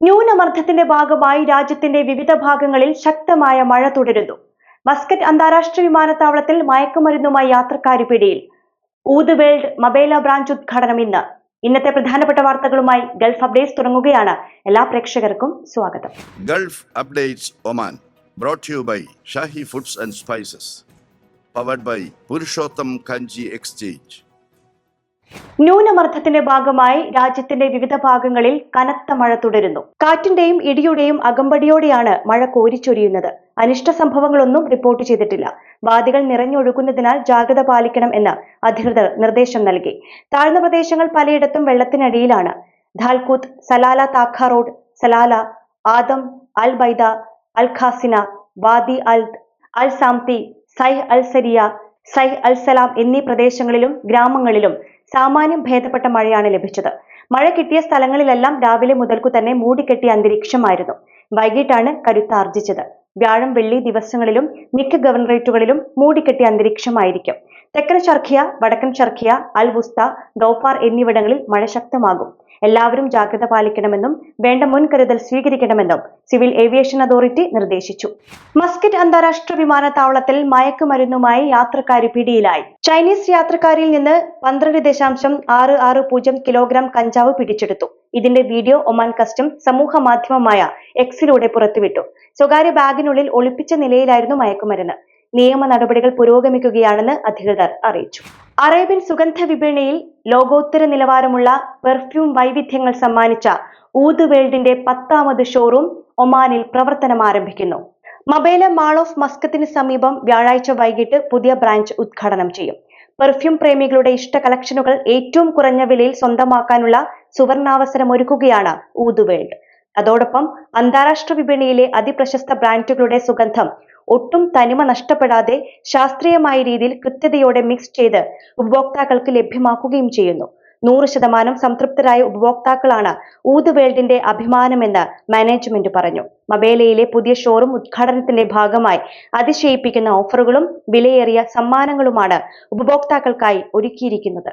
ന്യൂനമർദ്ദത്തിന്റെ ഭാഗമായി രാജ്യത്തിന്റെ വിവിധ ഭാഗങ്ങളിൽ ശക്തമായ മഴ തുടരുന്നു. മസ്കറ്റ് അന്താരാഷ്ട്ര വിമാനത്താവളത്തിൽ മയക്കുമരുന്നുമായി യാത്രക്കാരി പിടിയിൽ. ഊത് വേൾഡ് മബേല ബ്രാഞ്ച് ഉദ്ഘാടനം ഇന്ന്. ഇന്നത്തെ പ്രധാനപ്പെട്ട വാർത്തകളുമായി ഗൾഫ് അപ്ഡേറ്റ്സ് തുടങ്ങുകയാണ്. എല്ലാ പ്രേക്ഷകർക്കും സ്വാഗതം. Gulf updates Oman brought you by Shahi foods and spices powered by Purushottam Kanji exchange ന്യൂനമർദ്ദത്തിന്റെ ഭാഗമായി രാജ്യത്തിന്റെ വിവിധ ഭാഗങ്ങളിൽ കനത്ത മഴ തുടരുന്നു. കാറ്റിന്റെയും ഇടിയുടെയും അകമ്പടിയോടെയാണ് മഴ കോരിച്ചൊരിയുന്നത്. അനിഷ്ട സംഭവങ്ങളൊന്നും റിപ്പോർട്ട് ചെയ്തിട്ടില്ല. വാദികൾ നിറഞ്ഞൊഴുകുന്നതിനാൽ ജാഗ്രത പാലിക്കണം എന്ന് അധികൃതർ നിർദ്ദേശം നൽകി. താഴ്ന്ന പ്രദേശങ്ങൾ പലയിടത്തും വെള്ളത്തിനടിയിലാണ്. Dhalkut Salalah Taqah road Salalah Adam al Bayda al Khazina Wadi Al Al Samti Saih Al Sariya Saih Al Salam എന്നീ പ്രദേശങ്ങളിലും ഗ്രാമങ്ങളിലും സാമാന്യം ഭേദപ്പെട്ട മഴയാണ് ലഭിച്ചത്. മഴ കിട്ടിയ സ്ഥലങ്ങളിലെല്ലാം രാവിലെ മുതൽക്കു തന്നെ മൂടിക്കെട്ടിയ അന്തരീക്ഷമായിരുന്നു. വൈകിട്ടാണ് കരുത്താർജിച്ചത്. വ്യാഴം വെള്ളി ദിവസങ്ങളിലും മിക്ക ഗവർണറേറ്റുകളിലും മൂടിക്കെട്ടിയ അന്തരീക്ഷമായിരിക്കും. തെക്കൻ ഷർഖിയ വടക്കൻ ഷർഖിയ അൽ വുസ്ത ഗൌഫാർ എന്നിവിടങ്ങളിൽ മഴ ശക്തമാകും. എല്ലാവരും ജാഗ്രത പാലിക്കണമെന്നും വേണ്ട മുൻകരുതൽ സ്വീകരിക്കണമെന്നും സിവിൽ ഏവിയേഷൻ അതോറിറ്റി നിർദ്ദേശിച്ചു. മസ്കറ്റ് അന്താരാഷ്ട്ര വിമാനത്താവളത്തിൽ മയക്കുമരുന്നുമായി യാത്രക്കാരി പിടിയിലായി. ചൈനീസ് യാത്രക്കാരിൽ നിന്ന് പന്ത്രണ്ട് ദശാംശം ആറ് ആറ് പൂജ്യം കിലോഗ്രാം കഞ്ചാവ് പിടിച്ചെടുത്തു. ഇതിന്റെ വീഡിയോ ഒമാൻ കസ്റ്റം സമൂഹ മാധ്യമമായ എക്സിലൂടെ പുറത്തുവിട്ടു. സ്വകാര്യ ബാഗിനുള്ളിൽ ഒളിപ്പിച്ച നിലയിലായിരുന്നു മയക്കുമരുന്ന്. നിയമ നടപടികൾ പുരോഗമിക്കുകയാണെന്ന് അധികൃതർ അറിയിച്ചു. അറേബ്യൻ സുഗന്ധ വിപണിയിൽ ലോകോത്തര നിലവാരമുള്ള പെർഫ്യൂം വൈവിധ്യങ്ങൾ സമ്മാനിച്ച ഊദ് വേൾഡിന്റെ പത്താമത് ഷോറൂം ഒമാനിൽ പ്രവർത്തനം ആരംഭിക്കുന്നു. മബേല മാൾ ഓഫ് മസ്കത്തിന് സമീപം വ്യാഴാഴ്ച വൈകിട്ട് പുതിയ ബ്രാഞ്ച് ഉദ്ഘാടനം ചെയ്യും. പെർഫ്യൂം പ്രേമികളുടെ ഇഷ്ട കളക്ഷനുകൾ ഏറ്റവും കുറഞ്ഞ വിലയിൽ സ്വന്തമാക്കാനുള്ള സുവർണാവസരം ഒരുക്കുകയാണ് ഊത് വേൾഡ്. അതോടൊപ്പം അന്താരാഷ്ട്ര വിപണിയിലെ അതിപ്രശസ്ത ബ്രാൻഡുകളുടെ സുഗന്ധം ഒട്ടും തനിമ നഷ്ടപ്പെടാതെ ശാസ്ത്രീയമായ രീതിയിൽ കൃത്യതയോടെ മിക്സ് ചെയ്ത് ഉപഭോക്താക്കൾക്ക് ലഭ്യമാക്കുകയും ചെയ്യുന്നു. നൂറ് ശതമാനം സംതൃപ്തരായ ഉപഭോക്താക്കളാണ് ഊത് വേൾഡിന്റെ അഭിമാനമെന്ന് മാനേജ്മെന്റ് പറഞ്ഞു. മബേലയിലെ പുതിയ ഷോറൂം ഉദ്ഘാടനത്തിന്റെ ഭാഗമായി അതിശയിപ്പിക്കുന്ന ഓഫറുകളും വിലയേറിയ സമ്മാനങ്ങളുമാണ് ഉപഭോക്താക്കൾക്കായി ഒരുക്കിയിരിക്കുന്നത്.